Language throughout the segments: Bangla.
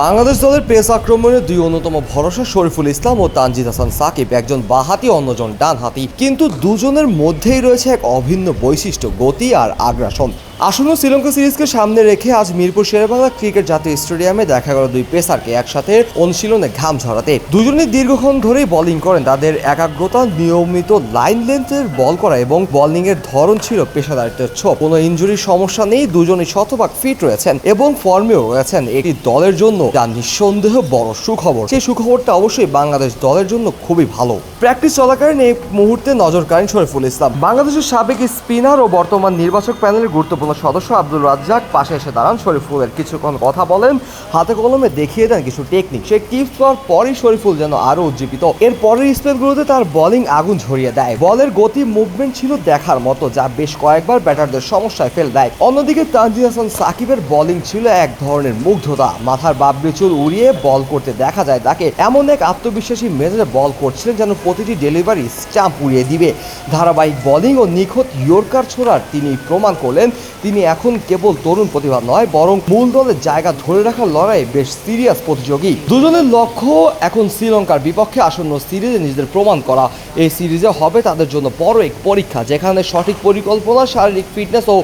বাংলাদেশ দলের পেস আক্রমণে দুই অন্যতম ভরসা শরীফুল ইসলাম ও তানজিদ হাসান সাকিব, একজন বাহাতি, অন্যজন ডান ডানহাতি। কিন্তু দুজনের মধ্যেই রয়েছে এক অভিন্ন বৈশিষ্ট্য, গতি আর আগ্রাসন। আসন্ন শ্রীলঙ্কা সিরিজকে সামনে রেখে আজ মিরপুর শেরেবাংলা ক্রিকেট জাতীয় স্টেডিয়ামে দেখা গেল দুই পেসারকে একসাথে অনুশীলনে ঘাম ঝরাতে। দুজনে দীর্ঘক্ষণ ধরেই বোলিং করেন। তাদের একাগ্রতা, নিয়মিত লাইন লেন্থের বল করা এবং বোলিং এর ধরন ছিল পেশাদারিত্বের ছোপ। কোনো ইঞ্জুরির সমস্যা নেই, দুজনই শতভাগ ফিট রয়েছেন এবং ফর্মেও রয়েছেন। এটি দলের জন্য যা নিঃসন্দেহ বড় সুখবর। সেই সুখবরটা অবশ্যই বাংলাদেশ দলের জন্য খুবই ভালো। প্র্যাকটিস চলাকালীন এই মুহূর্তে নজর কাড়েন শরীফুল ইসলাম। বাংলাদেশের সাবেক স্পিনার ও বর্তমান নির্বাচক প্যানেলের গুরুত্বপূর্ণ সদস্য আব্দুল রাজ্জাক পাশে এসে দাঁড়ান শরীফুলের। কিছুক্ষণ কথা বলেন, হাতে কলমে দেখিয়ে দেন কিছু টেকনিক সেই টিপস পাওয়ার পরই শরীফুল যেন আরও উজ্জীবিত। এর পরের স্পেলগুলোতে তার বলিং আগুন ঝরিয়ে দেয়। বলের গতি মুভমেন্ট ছিল দেখার মতো, যা বেশ কয়েকবার ব্যাটারদের সমস্যায় ফেল দেয়। অন্যদিকে তানজিদ হাসান সাকিবের বলিং ছিল এক ধরনের মুগ্ধতা। মাথার বাবরি চুল উড়িয়ে বল করতে দেখা যায় তাকে। এমন এক আত্মবিশ্বাসী মেজাজে বল করছিলেন যেন প্রতিটি ডেলিভারি স্টাম্প উড়িয়ে দিবে। ধারাবাহিক বোলিং ও নিখুঁত ইয়র্কার ছোড়ার তিনি প্রমাণ করলেন তিনি এখন কেবল তরুণ প্রতিভা নয়, বরং মূল দলের জায়গা ধরে রাখার লড়াই বেশ সিরিয়াস প্রতিযোগী। দুজনের লক্ষ্য এখন শ্রীলঙ্কার বিপক্ষে আসন্ন সিরিজে নিজেদের প্রমাণ করা। এই সিরিজে হবে তাদের জন্য বড় এক পরীক্ষা, যেখানে সঠিক পরিকল্পনা, শারীরিক ফিটনেস ও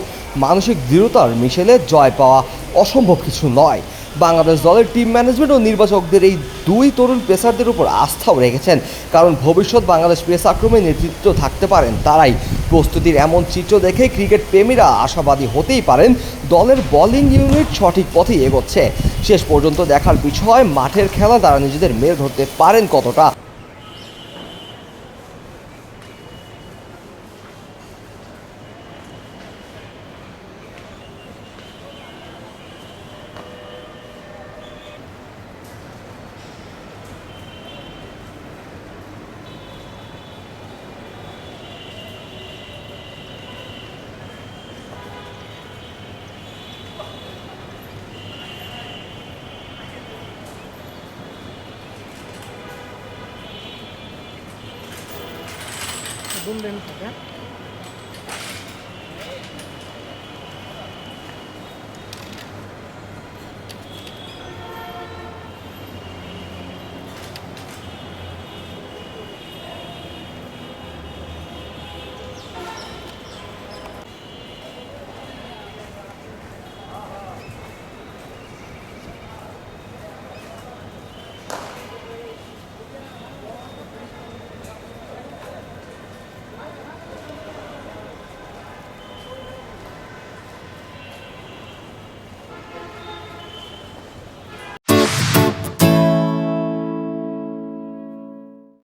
মানসিক দৃঢ়তার মিশেলে জয় পাওয়া অসম্ভব কিছু নয়। বাংলাদেশ দলের টিম ম্যানেজমেন্ট ও নির্বাচকদের এই দুই তরুণ পেসারদের উপর আস্থাও রেখেছেন। কারণ ভবিষ্যৎ বাংলাদেশ পেস আক্রমণে নেতৃত্ব থাকতে পারেন তারাই। প্রস্তুতির এমন চিত্র দেখে ক্রিকেট প্রেমীরা আশাবাদী হতেই পারেন দলের বোলিং ইউনিট সঠিক পথেই এগোচ্ছে। শেষ পর্যন্ত দেখার বিষয়, মাঠের খেলা তারা নিজেদের মেল ধরতে পারেন কতটা? Zoom demiş hocam.